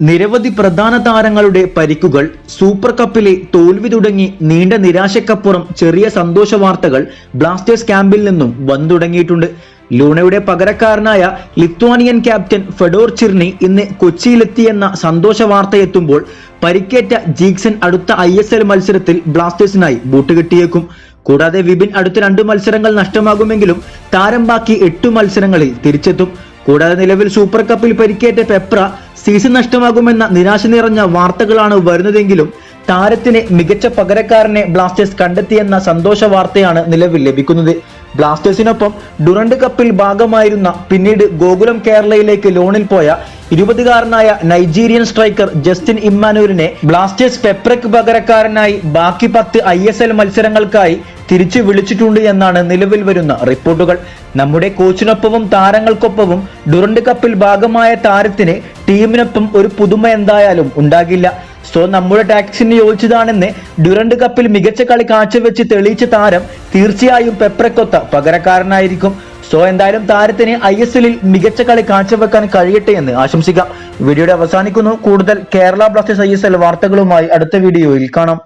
നിരവധി പ്രധാന താരങ്ങളുടെ പരിക്കുകൾ സൂപ്പർ കപ്പിലെ തോൽവി തുടങ്ങി നീണ്ട നിരാശക്കപ്പുറം ചെറിയ സന്തോഷ വാർത്തകൾ ബ്ലാസ്റ്റേഴ്സ് ക്യാമ്പിൽ നിന്നും വന്നു തുടങ്ങിയിട്ടുണ്ട്. ലൂണയുടെ പകരക്കാരനായ ലിത്വാനിയൻ ക്യാപ്റ്റൻ ഫെഡോർ ചിർണി ഇന്ന് കൊച്ചിയിലെത്തിയെന്ന സന്തോഷ വാർത്തയെത്തുമ്പോൾ പരിക്കേറ്റ ജീക്സൺ അടുത്ത ഐ മത്സരത്തിൽ ബ്ലാസ്റ്റേഴ്സിനായി ബൂട്ട് കിട്ടിയേക്കും. കൂടാതെ വിപിൻ അടുത്ത രണ്ട് മത്സരങ്ങൾ നഷ്ടമാകുമെങ്കിലും താരം ബാക്കി എട്ടു മത്സരങ്ങളിൽ തിരിച്ചെത്തും. കൂടാതെ നിലവിൽ സൂപ്പർ കപ്പിൽ പരിക്കേറ്റ പെപ്ര സീസൺ നഷ്ടമാകുമെന്ന നിരാശ നിറഞ്ഞ വാർത്തകളാണ് വരുന്നതെങ്കിലും താരത്തിന് മികച്ച പകരക്കാരനെ ബ്ലാസ്റ്റേഴ്സ് കണ്ടെത്തിയെന്ന സന്തോഷ വാർത്തയാണ് നിലവിൽ ലഭിക്കുന്നത്. ബ്ലാസ്റ്റേഴ്സിനൊപ്പം ഡുറണ്ട് കപ്പിൽ ഭാഗമായിരുന്ന പിന്നീട് ഗോകുലം കേരളയിലേക്ക് ലോണിൽ പോയ ഇരുപതുകാരനായ നൈജീരിയൻ സ്ട്രൈക്കർ ജസ്റ്റിൻ ഇമ്മാനൂരിനെ ബ്ലാസ്റ്റേഴ്സ് പെപ്രക്ക് പകരക്കാരനായി ബാക്കി പത്ത് ഐ എസ് എൽ മത്സരങ്ങൾക്കായി തിരിച്ചു വിളിച്ചിട്ടുണ്ട് എന്നാണ് നിലവിൽ വരുന്ന റിപ്പോർട്ടുകൾ. നമ്മുടെ കോച്ചിനൊപ്പവും താരങ്ങൾക്കൊപ്പവും ഡുറണ്ട് കപ്പിൽ ഭാഗമായ താരത്തിന് ടീമിനൊപ്പം ഒരു പുതുമ എന്തായാലും ഉണ്ടാകില്ല. സോ നമ്മുടെ ടാക്സിന് യോജിച്ചതാണെന്ന് ഡ്യൂറന്റ് കപ്പിൽ മികച്ച കളി കാഴ്ചവെച്ച് തെളിയിച്ച താരം തീർച്ചയായും പെപ്രക്കൊത്ത പകരക്കാരനായിരിക്കും. സോ എന്തായാലും താരത്തിന് ഐ എസ് എല്ലിൽ മികച്ച കളി കാഴ്ചവെക്കാൻ കഴിയട്ടെ എന്ന് ആശംസിക്കാം. വീഡിയോയുടെ അവസാനിക്കുന്നു. കൂടുതൽ കേരള ബ്ലാസ്റ്റേഴ്സ് ഐ വാർത്തകളുമായി അടുത്ത വീഡിയോയിൽ കാണാം.